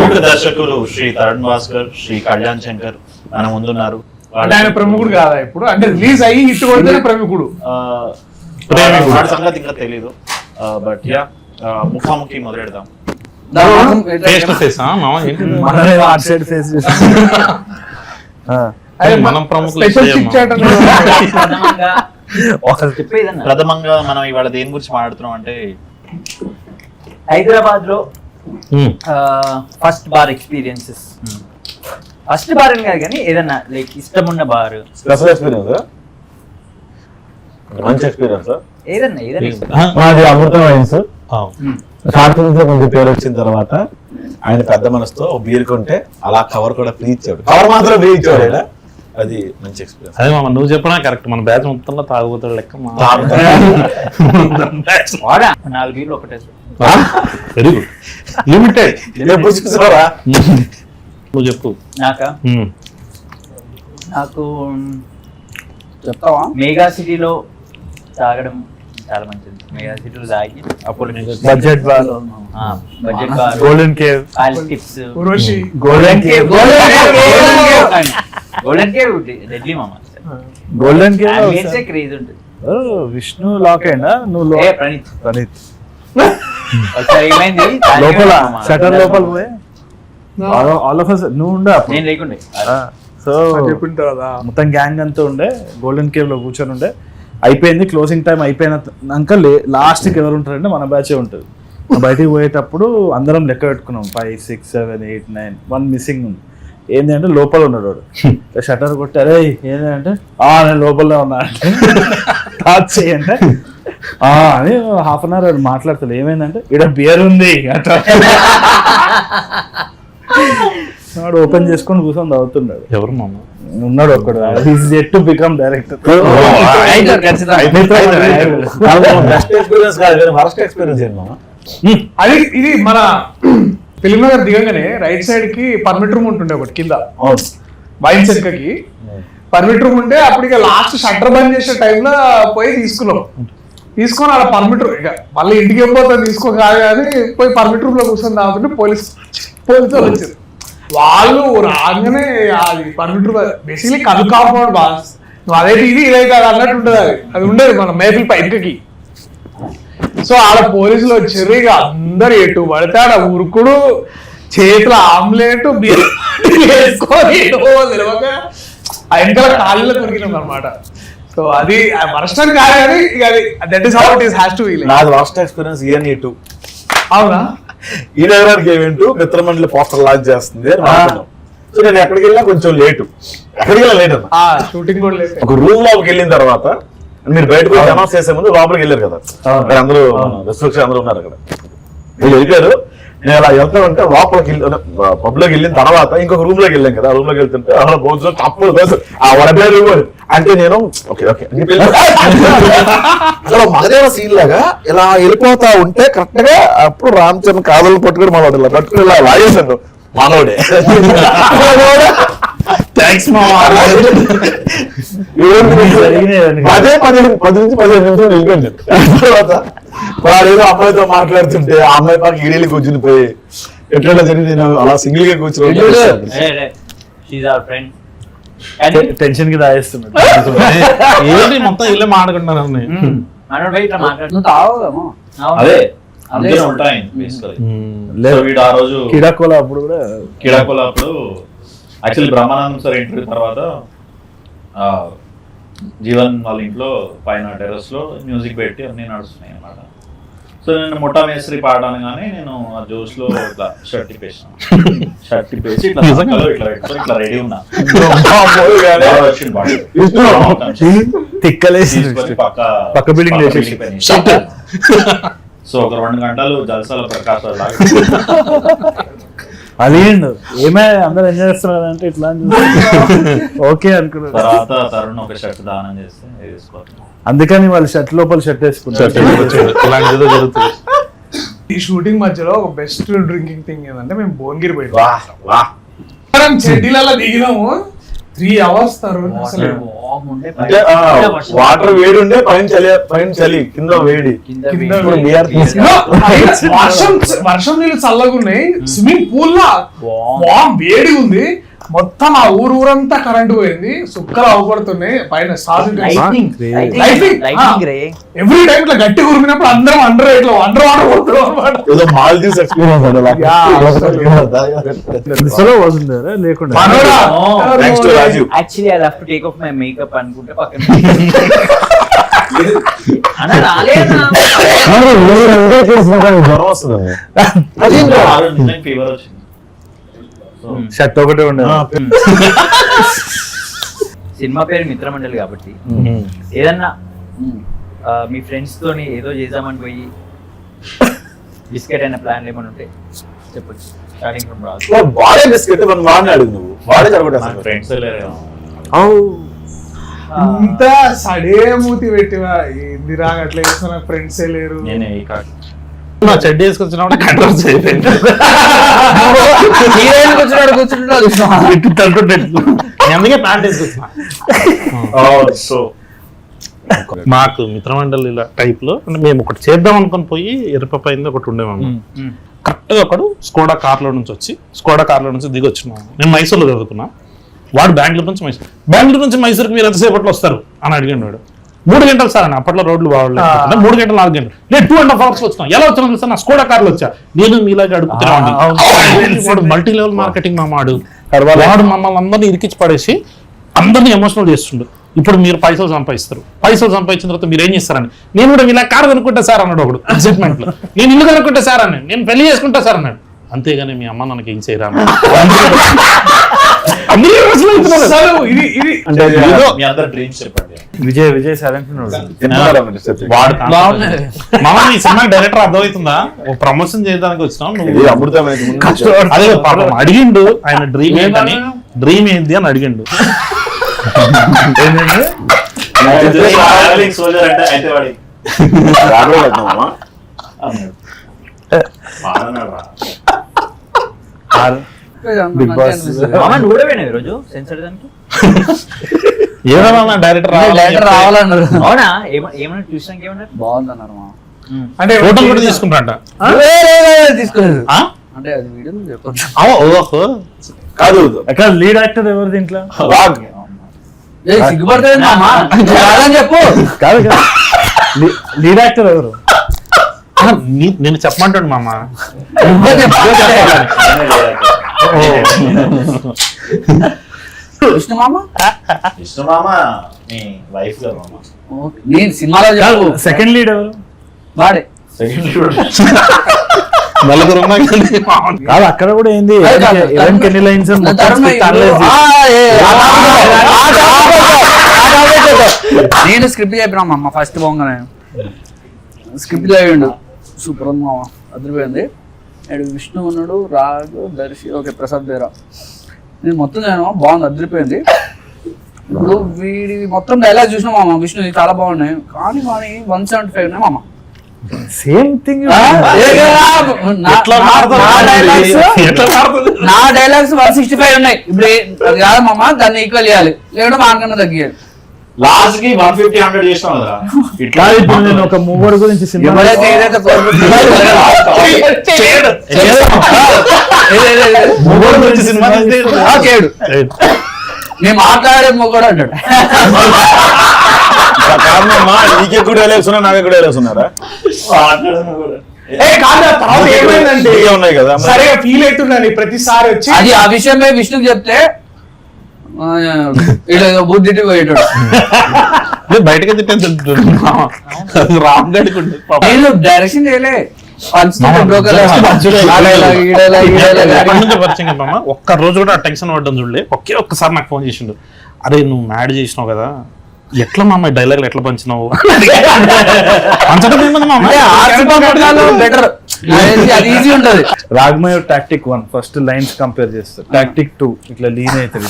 ప్రముఖ దర్శకులు శ్రీ తరుణ్ భాస్కర్ శ్రీ కళ్యాణ్ శంకర్ మన ముందున్నారు. అంటే ఆయన ప్రముఖుడు కాదా ఇప్పుడు? అంటే రిలీజ్ అయ్యి హిట్ కొడితేనే ప్రముఖుడు. వాడి సంగతి ఇంకా తెలీదు. బట్ యా ముఖాముఖి మొదలెడదాం. ఫేస్ టు ఫేస్ మామ? ఏంటి? మనమే అటు సైడ్ ఫేస్ అదే మనం ప్రముఖులు ప్రథమంగా మనం ఇవాళ దేని గురించి మాట్లాడుతున్నాం అంటే హైదరాబాద్లో. First bar experiences first bar అని కాదు కానీ ఏదన్నా లైక్ ఇష్టం ఉన్న బార్ స్పెషల్ ఎక్స్పీరియన్స్ మంచి ఎక్స్పీరియన్స్ ఏదన్నా ఏదన్నా ఆ, మాది అమృతమైన సార్ ఆ. షార్ట్ ఫిల్మ్స్లో కొంచెం పేరు వచ్చిన తర్వాత ఆయన పెద్ద మనసుతో ఒక బీర్ కొంటే అలా కవర్ కూడా ఫ్రీ ఇచ్చాడు. కవర్ మాత్రం ఫ్రీ ఇచ్చాడు ఆయన. అది మంచి ఎక్స్పీరియన్స్ అదే మామ నువ్వు చెప్పినా కరెక్ట్ మన బ్యాచ్ మొత్తంలో తాగుబోతాడు లెక్క నాలుగు వీళ్ళు ఒకటే వెరీ గుడ్ లిమిటెడ్ ఎప్పుడు నువ్వు చెప్పు. నాక? ఉమ్. నాకు చెప్తావా? మెగా సిటీలో తాగడం చాలా మంచిది. మెగా సిటీలో తాగి అప్పుడు budget bar budget bar golden cave college tips golden cave golden cave readily మామ గోల్డెన్ కేవ్ క్రేజ్ ఉంటుంది. విష్ణు లాక్ అయినా? నువ్వు ప్రణీత్. ప్రణీత్. ఏమైంది లోపల. షటర్ లోపల పోయి. ఆల్ ఆఫ్ నువ్వు ఉండే నేను లేకుండే. సో మొత్తం గ్యాంగ్ అంతా ఉండే. గోల్డెన్ కేవ్లో కూర్చొని ఉండే. అయిపోయింది క్లోజింగ్ టైం అయిపోయినాక లాస్ట్కి ఎవరు ఉంటారంటే మన బ్యాచే ఉంటుంది. బయటికి పోయేటప్పుడు అందరం లెక్క పెట్టుకున్నాం. Five six seven eight nine one missing ఉంది. ఏంటి అంటే లోపల ఉన్నాడు వాడు. షటర్ కొట్టి అరే ఏంటంటే ఆ నేను లోపలనే ఉన్నా అంటే. టాచ్ చేయంటే అని హాఫ్ అన్ అవర్ మాట్లాడతాడు. ఏమైందంటే ఇక్కడ బియర్ ఉంది అట్లా వాడు ఓపెన్ చేసుకొని కూర్చొని తాగుతున్నాడు. ఎవరు మామ? ఉన్నాడు ఒక్కడు at to become director. Best experience కాదు వరస్ట్ అది ఇది మన ఫిలిం నగర్ దిగంగానే రైట్ సైడ్కి పర్మిట్ రూమ్ ఉంటుండే ఒకటి కింద. వైన్ చెక్కకి పర్మిట్ రూమ్ ఉంటే అప్పుడు ఇక లాస్ట్ షట్టర్ బంద్ చేసే టైంలో పోయి తీసుకున్నాం. తీసుకొని అలా పర్మిట్ రూమ్ ఇక మళ్ళీ ఇంటికి వెళ్ళిపోతాం తీసుకో కాదు కానీ పోయి పర్మిట్ రూమ్లో కూర్చొని తాగుతుంటే పోలీస్ పోలీసు వాళ్ళు వచ్చారు. వాళ్ళు రాగానే అది పర్మిట్ రూమ్ బేసిక్లీ కలు కాంపౌండ్ నువ్వు అదే ఇది ఇదే కాదు అన్నట్టు ఉంటుంది అది. అది ఉండేది మన మేపిల్ పైకి సో ఆడ పోలీసులు వచ్చారు. ఇక అందరు ఎటు పడితే ఆడ ఉరుకుడు చేతుల ఆమ్లెట్ బిర్యానీ వేసుకొని తెలియక వెనకాల కాళ్ళలో కొరికినాం అనమాట సో అది వర్షం కాదు కానీ ఇక అది that is how it is has to feel నాది వరస్ట్ ఎక్స్పీరియన్స్ ఇయర్ నీ టూ అవునా? ఈ నగరానికి ఏమేంటూ మిత్రమండలి పోస్టర్ లాంచ్ చేస్తుంది అని సో నేను ఎక్కడికి వెళ్ళినా కొంచెం లేటు ఎక్కడికి వెళ్ళినా లేట్ అన్న. ఆ షూటింగ్ కూడా లేదు ఒక రూమ్లోకి వెళ్ళిన తర్వాత మీరు బయటకు వచ్చి అనౌన్స్ చేసే ముందు లోపలికి వెళ్ళారు కదా. అందరూ రెస్ట్రిక్షన్ అందరూ ఉన్నారు అక్కడ వీళ్ళు వెళ్ళారు నేను అలా వెళ్తా ఉంటే లోపలికి పబ్లోకి వెళ్ళిన తర్వాత ఇంకొక రూమ్లోకి వెళ్ళాం కదా రూమ్లోకి వెళ్తుంటే అలా భోజనం తప్పుడు ఆ వడబే రూమ్ అంటే నేను ఓకే ఓకే. అసలు మగదేవ సీన్ లాగా ఇలా వెళ్ళిపోతా ఉంటే కరెక్ట్గా అప్పుడు రామ్ చరణ్ కాదలు పట్టుకుని మనోడు ఇలా పట్టుకుని ఇలా లాగేసాడు మనోడే థ్యాంక్స్ అదే పది పది నుంచి పదిహేను నిమిషాలు వెళ్ళిపోయింది. తర్వాత వాడు ఏదో అమ్మాయితో మాట్లాడుతుంటే ఆ అమ్మాయి ఈడేళ్ళు కూర్చుని పోయి ఎట్లా జరిగింది నేను అలా సింగిల్గా కూర్చుని టెన్షన్కి దాయేస్తున్నాడు. ఏంటి మొత్తం ఇల్లే మాట్లాడుకుంటున్నారు అదే అందుకే ఉంటాయి basically. లేదు. సో వీడు ఆ రోజు కిడాకోల అప్పుడు కూడా కిడాకోల అప్పుడు యాక్చువల్లీ బ్రహ్మానందం సార్ ఇంటర్వ్యూ తర్వాత ఆ, జీవన్ వాళ్ళ ఇంట్లో పైన టెర్రస్లో మ్యూజిక్ పెట్టి అన్ని నడుస్తున్నాయి అన్నమాట. సో నేను ముఠా మేస్త్రి పాడనగానే నేను ఆ జ్యూస్లో ఇట్లా షర్ట్ తిప్పేసాను. షర్ట్ తిప్పేసి ఇట్లా ఇట్లా పెట్టుకొని ఇట్లా రెడీ ఉన్నా. తిక్కలేసి పక్క పైన. సో ఒక రెండు గంటలు జలసాల ప్రకాశ్ లాగా అలిగిండు. ఏమే అందరు ఎంజాయ్ చేస్తున్నారు అంటే ఇట్లా ఓకే తరుణ్ ఒక షర్ట్ దానం చేస్తే అందుకని వాళ్ళు షర్ట్ లోపల షర్ట్ వేసుకుంటారు ఇలాంటిది ఏదో జరుగుతుంది. ఈ షూటింగ్ మధ్యలో ఒక బెస్ట్ డ్రింకింగ్ థింగ్ ఏంటంటే మేము భువనగిరి వా మనం చెడ్డీలలో దిగినాము. త్రీ అవర్స్ తర్వాత అసలు. వాటర్ వేడి ఉండే పైన చలి పైన చలి కింద వేడి. వర్షం వర్షం నీళ్ళు చల్లగా ఉన్నాయి స్విమ్మింగ్ పూల్ లా వేడి ఉంది మొత్తం ఆ ఊరు ఊరంతా కరెంట్ పోయింది సుక్కలు అవపడుతున్నాయి పైన Ah. ఎవ్రీ టైం ఇట్లా గట్టి ఉరిమినప్పుడు అందరం అండర్ ఇట్లా అండర్ వాటర్ పోతున్నాం అనమాట టేక్ ఆఫ్ మై మేకప్ అనుకుంటే పక్కన అన్న రాలేనా జ్వరం వస్తుంది ఫీవర్ వచ్చింది సో షర్ట్ ఒకటే ఉండే. సినిమా పేరు మిత్రమండలి కాబట్టి. ఏదన్నా మీ ఫ్రెండ్స్ తోని ఏదో చేద్దామని పోయి బిస్కెట్ అయిన ప్లాన్ ఏమైనా ఉంటే చెప్పొచ్చు. Starting from Raju. వాడే బిస్కెట్ మనం వాడిని అడుగు నువ్వు. వాడే జరగొట్టేస్తాడు ఫ్రెండ్స్ లేరు. ఇంత సడే మూతి పెట్టివా చేసిన నాకు ఫ్రెండ్సే లేరు నేను నా చెడ్డ వేసుకొచ్చినప్పుడు కంట్రోల్ అయిపోయింది హీరోయిన్ కూర్చున్నాడు కూర్చుంటున్నాడు నేను అందుకే ప్యాంట్ వేసుకొచ్చిన సో. మాకు మిత్రమండలి ఇలా టైప్లో అంటే మేము ఒకటి చేద్దాం అనుకుని పోయి ఎరుపైంది ఒకటి ఉండేవాము. కరెక్ట్గా ఒకడు స్కోడా కార్లో నుంచి వచ్చి స్కోడా కార్లో నుంచి దిగి వచ్చినాము నేను మైసూర్లో చదువుకున్నా. వాడు బెంగళూరు నుంచి మైసూర్. బెంగళూరు నుంచి మైసూర్కి మీరు ఎంతసేపట్లో వస్తారు? అని అడిగాడు వాడు. మూడు గంటలు సార్ అని అప్పట్లో రోడ్లు బాగోలేదు మూడు గంటలు నాలుగు గంటలు. నేను టూ అండ్ హాఫ్ అవర్స్ వచ్చినా. ఎలా వచ్చాను సార్ నా స్కోడా కార్లో వచ్చా. నేను మీలాగా అడుగుతున్నాను మల్టీ లెవెల్ మార్కెటింగ్ మా మాడు. వాడు మమ్మల్ని అందరినీ ఇరికించి పడేసి అందరినీ ఎమోషనల్ చేస్తుండు. ఇప్పుడు మీరు పైసలు సంపాదిస్తారు. పైసలు సంపాదించిన తర్వాత మీరు ఏం చేస్తారని? నేను కూడా ఇలా కారు కొనుక్కుంటా సార్ అన్నాడు ఒకడు. ఎగ్జైట్మెంట్లో. నేను ఇల్లు కొనుక్కుంటా సార్ అన్నాడు. నేను పెళ్ళి చేసుకుంటా సార్ అన్నాడు. అంతేగాని మీ అమ్మ మనకి ఏం చేయరా. అందరూ emotional అవుతున్నారు. అసలు ఇది ఇది. అంటే ఏదో మీ అందరు డ్రీమ్స్ చెప్పండి. విజయ్ విజయ్ ఈ సినిమా డైరెక్టర్ అర్థమవుతుందా? ఓ ప్రమోషన్ చేయడానికి వచ్చినాం ఇది నువ్వు అమృతమైన ముందు అదే పాపం. అడిగిండు ఆయన డ్రీమ్ ఏంటని. డ్రీమ్ ఏంటి అని అడిగిండు. Soldier big boss. ఈరోజు సెన్సర్ దానికి? ఏమన్నా డైరెక్టర్ డైరెక్టర్ రావాలన్నారు. అవునా? ఏమ- ఏమన్నా చూసాక ఏమన్నారు బాగుందన్నారు మా అంటే ఫోటోలు కూడా తీసుకుంటారంట. తీసుకోలేదు. ఆ? అంటే అది వీడియో ఓహో కాదు. అక్కడ లీడ్ యాక్టర్ ఎవరు దీంట్లో? చెప్పు. కాదు కాదు. లీడ్ యాక్టర్ ఎవరు? నేను చెప్పమంటాడు మామ. నేనే లేదా? విష్ణు మామ విష్ణు మామ మీ వైఫ్ గారు మామ ఓకే. నేను సినిమాలో చెప్పు సెకండ్ లీడ్ వాడే. కాదు అక్కడ కూడా ఏంది కాదు, కాదు, ఎన్ని లైన్స్. నేను స్క్రిప్ట్ చెప్పినా మామ ఫస్ట్ పోగానే స్క్రిప్ట్ చదివిండు సూపర్ ఉంది మామ అదిరిపోయింది అండ్ విష్ణు ఉన్నాడు రాజు దర్శి ఓకే ప్రసాద్ బేరా. నేను మొత్తం నేను బాగుంది అదిరిపోయింది. ఇప్పుడు వీడి మొత్తం డైలాగ్ చూసినా మామ విష్ణు చాలా బాగున్నాయి. కానీ కానీ వన్ సెవెంటీ ఫైవ్ ఉన్నాయి మామ. సేమ్ థింగ్ నా- డైలాగ్స్ వన్ సిక్స్టీ ఫైవ్ ఉన్నాయి. ఇప్పుడు ఏ- అది కాదు మామ దాన్ని ఈక్వల్ చేయాలి. లేకుంటే మాకన్నా తగ్గియాలి. లాస్ట్కి వన్ ఫిఫ్టీ హండ్రెడ్ చేసినాం కదా ఇట్లా ఇప్పుడు నేను ఒక మూవర్ గురించి సినిమా గురించి సినిమా చేయడు నేను మాట్లాడే మొగడు అంటాడు. కారణమ్మా నీకు డైలాగ్స్ ఉన్నాయి నాకు కూడా. ఏమైందంటే నీకే ఉన్నాయి కదా సరిగా ఫీల్ అవుతున్నాను ప్రతిసారి వచ్చి అది ఆ విషయమే విష్ణుకి చెప్తే ఆ, ఈడు ఏదో బుద్ధి పోయేటాడు. బయటకి తిట్టాను రామ్ గడికి ఉండే పాపం. నేను డైరెక్షన్ చేయలే. ఆ. ఒక్క రోజు కూడా టెన్షన్ పడ్డం చూడలే. ఒకే ఒక్కసారి నాకు ఫోన్ చేసిండు. అరే నువ్వు మ్యాడ్ చేసినావు కదా. ఎట్లా మామ డైలాగ్ ఎట్లా పంచినావు? పంచడం బెటర్ అది ఈజీ ఉంటది Ragamaya tactic one first lines compare చేస్తారు. టాక్టిక్ టూ ఇట్లా లీన్ అవుతుంది.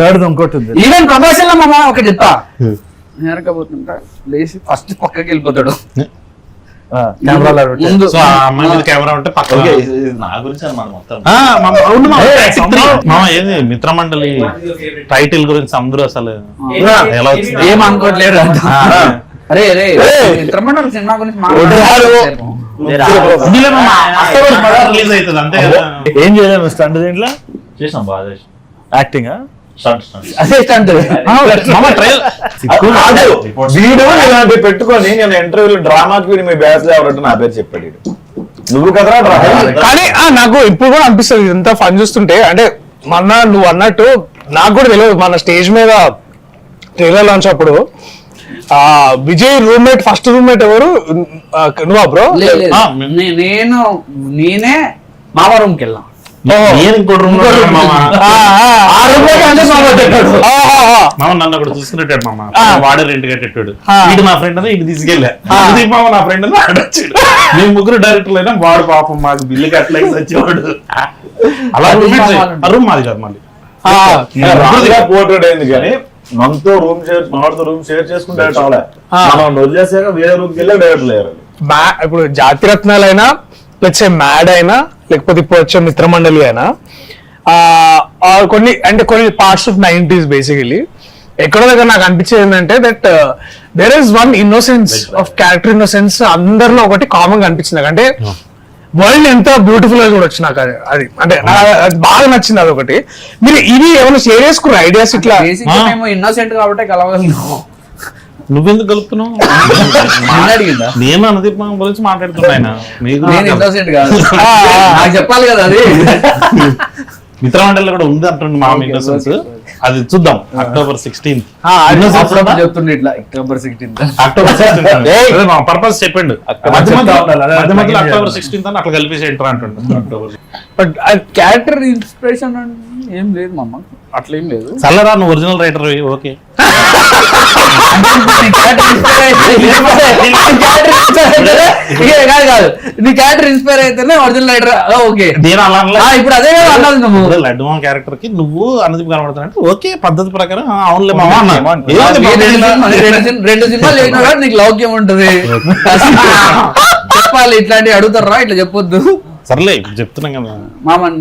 థర్డ్ ఇంకోటి ఉంది. ఈవెన్ ప్రమోషన్లో మామ ఒకటి చెప్తా నేరకపోతుంటా. లేచి ఫస్ట్ పక్కకి వెళ్ళిపోతాడు. ఏది? మిత్రమండలి టైటిల్ గురించి అందరూ అసలు ఎలా వచ్చింది? ఏం అనుకోవట్లేదు అంట. అరే అరే మిత్రమండలి సినిమా గురించి ఏం చేయలేము స్టంట్ దీంట్లో? చేసాం బాగా యాక్టింగ్ వీడు ఇలాంటి పెట్టుకొని నేను ఇంటర్వ్యూలో డ్రామాకి మీ బ్యాచ్ ఎవరంటే నా పేరు చెప్పాడు. నువ్వు కదరా కానీ ఆ, నాకు ఇప్పుడు కూడా అనిపిస్తుంది ఇంత ఫన్ చూస్తుంటే. అంటే మొన్న నువ్వు అన్నట్టు నాకు కూడా తెలియదు మన స్టేజ్ మీద ట్రైలర్ లాంచ్ అప్పుడు. ఆ విజయ్ రూమ్మేట్ ఫస్ట్ రూమ్మేట్ ఎవరు? నువ్వా బ్రో నేను నేనే మామ రూమ్కి వెళ్ళాం. నేను ఇంకోటి రూమ్లో మామ. మామ నన్ను ఒకటి చూసుకునేటాడు మామ. వాడే రెంట్ కట్టేటాడు వీడు నా ఫ్రెండ్ అని ఇటు తీసుకెళ్ళా. ఇది మామ నా ఫ్రెండ్ మేము ముగ్గురు డైరెక్టర్ అయినా వాడు పాపం మాకు బిల్లు కట్టలేక వచ్చేవాడు అలా. వాళ్ళు. రూమ్ మాది కాదు మళ్ళీ. అయింది కానీ మనతో రూమ్ షేర్ మనతో రూమ్ షేర్ చేసుకుంటే చాలా. మనం వదిలేసాక వేరే రూమ్కి వెళ్ళి డైరెక్ట్ లేరు. ఇప్పుడు జాతిరత్నాలైనా లేకపోతే మ్యాడ్ అయినా లేకపోతే ఇప్పుడు వచ్చే మిత్రమండలి అయినా కొన్ని అంటే కొన్ని పార్ట్స్ ఆఫ్ నైన్టీస్ బేసికలీ ఎక్కడో దగ్గర నాకు అనిపించేది ఏంటంటే that there is one innocence of character innocence అందరిలో ఒకటి కామన్గా అనిపించింది అంటే వరల్డ్ ఎంత బ్యూటిఫుల్గా చూడొచ్చు నాకు అది. అది అంటే బాగా నచ్చింది అది ఒకటి మీరు ఇవి ఏమైనా షేర్ చేసుకున్న ఐడియాస్ ఇట్లా? ఇన్నోసెంట్ కాబట్టి కలవగలను నువ్వెందుకు కలుపుతున్నావు? నేను అనుదీప్ గురించి మాట్లాడుతున్నా ఆయన. మీకు నేను ఇన్నోసెంట్ కాదు. నాకు చెప్పాలి కదా అది. మిత్రమండలిలో కూడా ఉంది అంటుండే మామ ఇన్నోసెన్స్ అది చూద్దాం. అక్టోబర్ సిక్స్టీన్త్ చెప్తుండే? ఇట్లా October sixteenth October sixteenth purpose చెప్పండు. October sixteenth అని అట్లా కలిపేసి ఎంటర్ అంటుండు అక్టోబర్ బట్ క్యారెక్టర్ ఇన్స్పిరేషన్ ఏం లేదు మా అమ్మ అట్లా ఏం లేదు చల్లరా నువ్వు ఒరిజినల్ రైటర్ ఓకే. కాదు కాదు. నీ క్యారెక్టర్ ఇన్స్పైర్ అయితేనే ఒరిజినల్ రైటర్ ఓకే. నేను అలా ఇప్పుడు అదే అన్నది నువ్వు. లడ్డు మామ క్యారెక్టర్కి నువ్వు అనుదీప్ కనబడుతున్నట్టు ఓకే పద్ధతి ప్రకారం అవునులే మామ రెండు సినిమాలు వాడు నీకు లౌక్యం ఉంటది. చెప్పాలి ఇట్లాంటివి అడుగుతారా ఇట్లా చెప్పొద్దు. సర్లే చెప్తున్నాం కదా. మామన్